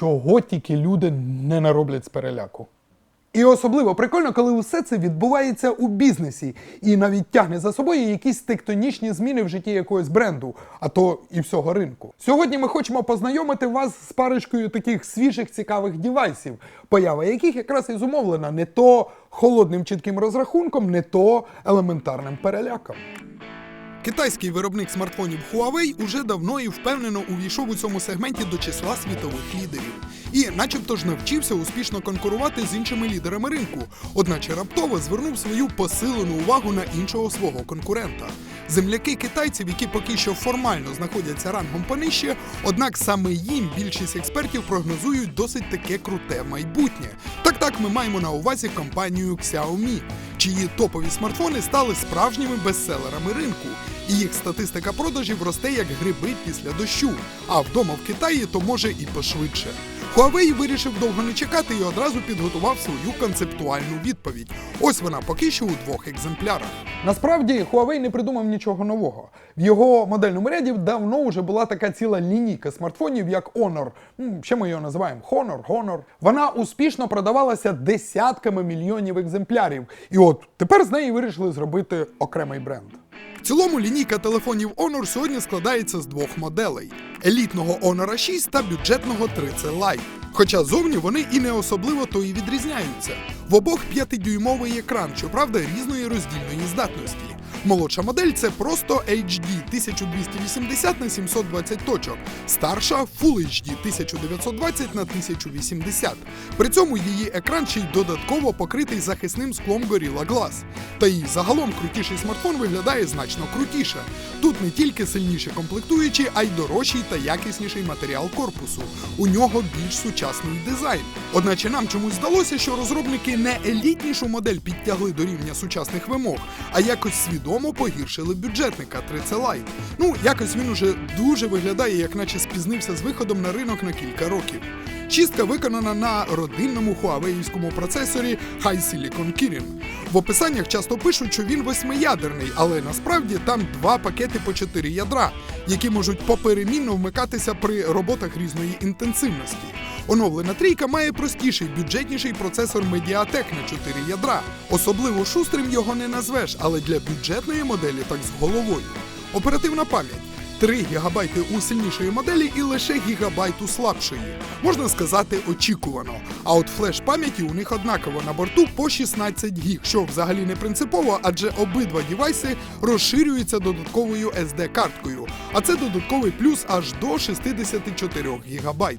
чого тільки люди не нароблять з переляку. І особливо прикольно, коли усе це відбувається у бізнесі і навіть тягне за собою якісь тектонічні зміни в житті якогось бренду, а то і всього ринку. Сьогодні ми хочемо познайомити вас з парочкою таких свіжих цікавих дівайсів, поява яких якраз і зумовлена не то холодним чітким розрахунком, не то елементарним переляком. Китайський виробник смартфонів Huawei уже давно і впевнено увійшов у цьому сегменті до числа світових лідерів. І, начебто ж, навчився успішно конкурувати з іншими лідерами ринку, одначе раптово звернув свою посилену увагу на іншого свого конкурента. Земляки китайців, які поки що формально знаходяться рангом понижче, однак саме їм більшість експертів прогнозують досить таке круте майбутнє. Так так ми маємо на увазі компанію Xiaomi, чиї топові смартфони стали справжніми бестселерами ринку. І їх статистика продажів росте як гриби після дощу. А вдома в Китаї то може і пошвидше. Huawei вирішив довго не чекати і одразу підготував свою концептуальну відповідь. Ось вона поки що у двох екземплярах. Насправді Huawei не придумав нічого нового. В його модельному ряді давно вже була така ціла лінійка смартфонів, як Honor. Ще ми його називаємо Honor, Honor. Вона успішно продавалася десятками мільйонів екземплярів. І от тепер з неї вирішили зробити окремий бренд. В цілому лінійка телефонів Honor сьогодні складається з двох моделей: елітного Honor 6 та бюджетного 3C Lite. Хоча зовні вони і не особливо то і відрізняються. В обох 5-дюймовий екран, щоправда, різної роздільної здатності. Молодша модель це просто HD 1280 на 720 точок, старша Full HD 1920 на 1080. При цьому її екран ще й додатково покритий захисним склом Gorilla Glass. Та й загалом крутіший смартфон виглядає значно крутіше. Тут не тільки сильніші комплектуючі, а й дорожчий та якісніший матеріал корпусу. У нього більш сучасний дизайн. Одначе нам чомусь здалося, що розробники не елітнішу модель підтягли до рівня сучасних вимог, а якось свідомо погіршили бюджетника 3C Ну, якось він уже дуже виглядає, як наче спізнився з виходом на ринок на кілька років. Чистка виконана на родинному хуавеївському процесорі High Silicon Kirin. В описаннях часто пишуть, що він восьмиядерний, але насправді там два пакети по чотири ядра, які можуть поперемінно вмикатися при роботах різної інтенсивності. Оновлена трійка має простіший бюджетніший процесор Mediatek на 4 ядра. Особливо шустрим його не назвеш, але для бюджетної моделі так з головою. Оперативна пам'ять. 3 ГБ у сильнішої моделі і лише гігабайт у слабшої. Можна сказати, очікувано. А от флеш пам'яті у них однаково на борту по 16 гіг, що взагалі не принципово, адже обидва дівайси розширюються додатковою SD-карткою. А це додатковий плюс аж до 64 гігабайт.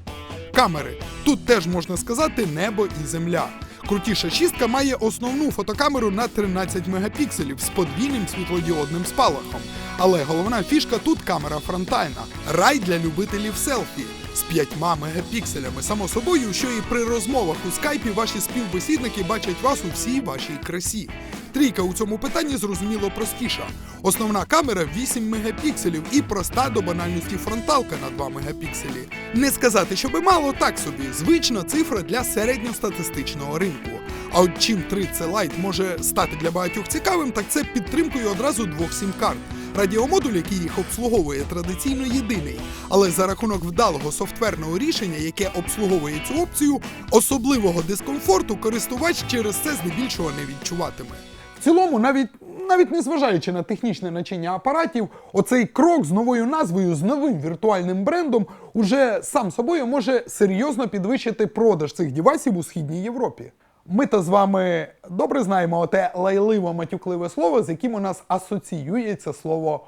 Камери. Тут теж можна сказати небо і земля. Крутіша шістка має основну фотокамеру на 13 мегапікселів з подвійним світлодіодним спалахом. Але головна фішка тут камера фронтальна. Рай для любителів селфі з 5 мегапікселями. Само собою, що і при розмовах у скайпі ваші співбесідники бачать вас у всій вашій красі. Трійка у цьому питанні зрозуміло простіша. Основна камера 8 мегапікселів і проста до банальності фронталка на 2 мегапікселі. Не сказати, щоби мало, так собі. Звична цифра для середньостатистичного ринку. А от чим 3C Lite може стати для багатьох цікавим, так це підтримкою одразу двох сім-карт. Радіомодуль, який їх обслуговує, традиційно єдиний, але за рахунок вдалого софтверного рішення, яке обслуговує цю опцію, особливого дискомфорту користувач через це здебільшого не відчуватиме. В цілому, навіть навіть незважаючи на технічне начиння апаратів, оцей крок з новою назвою, з новим віртуальним брендом, уже сам собою може серйозно підвищити продаж цих девайсів у східній Європі. Ми то з вами добре знаємо те лайливо-матюкливе слово, з яким у нас асоціюється слово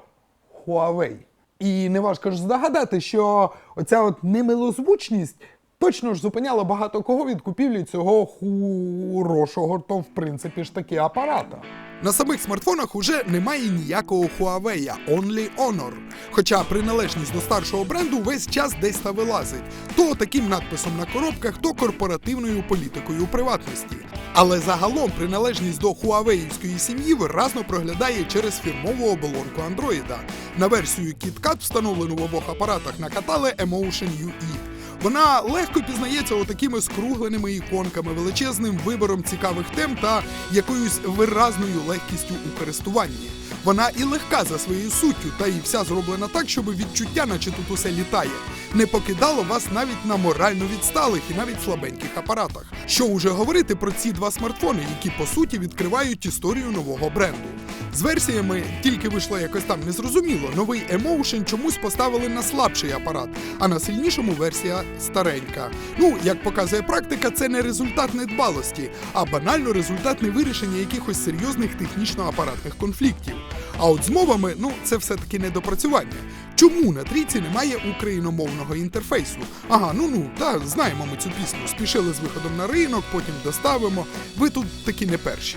Huawei. І не важко ж здогадати, що оця от немилозвучність точно ж зупиняла багато кого від купівлі цього хорошого, то в принципі ж таки апарата. На самих смартфонах уже немає ніякого Huawei, Only Honor. Хоча приналежність до старшого бренду весь час десь та вилазить. То таким надписом на коробках, то корпоративною політикою приватності. Але загалом приналежність до хуавеївської сім'ї виразно проглядає через фірмову оболонку Android. На версію KitKat, встановлену в обох апаратах, накатали Emotion UE. Вона легко пізнається отакими скругленими іконками, величезним вибором цікавих тем та якоюсь виразною легкістю у користуванні. Вона і легка за своєю суттю, та і вся зроблена так, щоб відчуття, наче тут усе літає, не покидало вас навіть на морально відсталих і навіть слабеньких апаратах. Що уже говорити про ці два смартфони, які по суті відкривають історію нового бренду. З версіями тільки вийшло якось там незрозуміло. Новий Emotion чомусь поставили на слабший апарат, а на сильнішому версія старенька. Ну, як показує практика, це не результат недбалості, а банально результат невирішення якихось серйозних технічно-апаратних конфліктів. А от з мовами, ну це все-таки недопрацювання. Чому на трійці немає україномовного інтерфейсу? Ага, ну ну, та знаємо ми цю пісню. Спішили з виходом на ринок, потім доставимо. Ви тут таки не перші.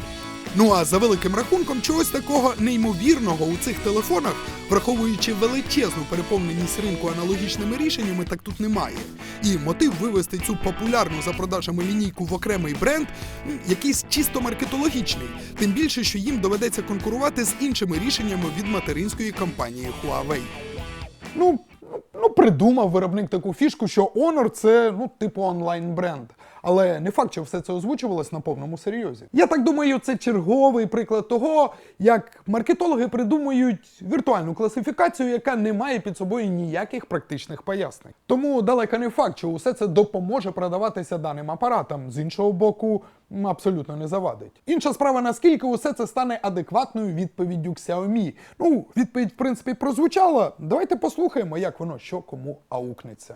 Ну а за великим рахунком, чогось такого неймовірного у цих телефонах, враховуючи величезну переповненість ринку аналогічними рішеннями, так тут немає. І мотив вивести цю популярну за продажами лінійку в окремий бренд якийсь чисто маркетологічний, тим більше, що їм доведеться конкурувати з іншими рішеннями від материнської компанії Huawei. Ну, ну, ну, придумав виробник таку фішку, що Honor це ну, типу онлайн бренд. Але не факт, що все це озвучувалось на повному серйозі. Я так думаю, це черговий приклад того, як маркетологи придумують віртуальну класифікацію, яка не має під собою ніяких практичних пояснень. Тому далеко не факт, що усе це допоможе продаватися даним апаратам. З іншого боку, абсолютно не завадить. Інша справа, наскільки усе це стане адекватною відповіддю Xiaomi. Ну, відповідь, в принципі, прозвучала. Давайте послухаємо, як воно що кому аукнеться.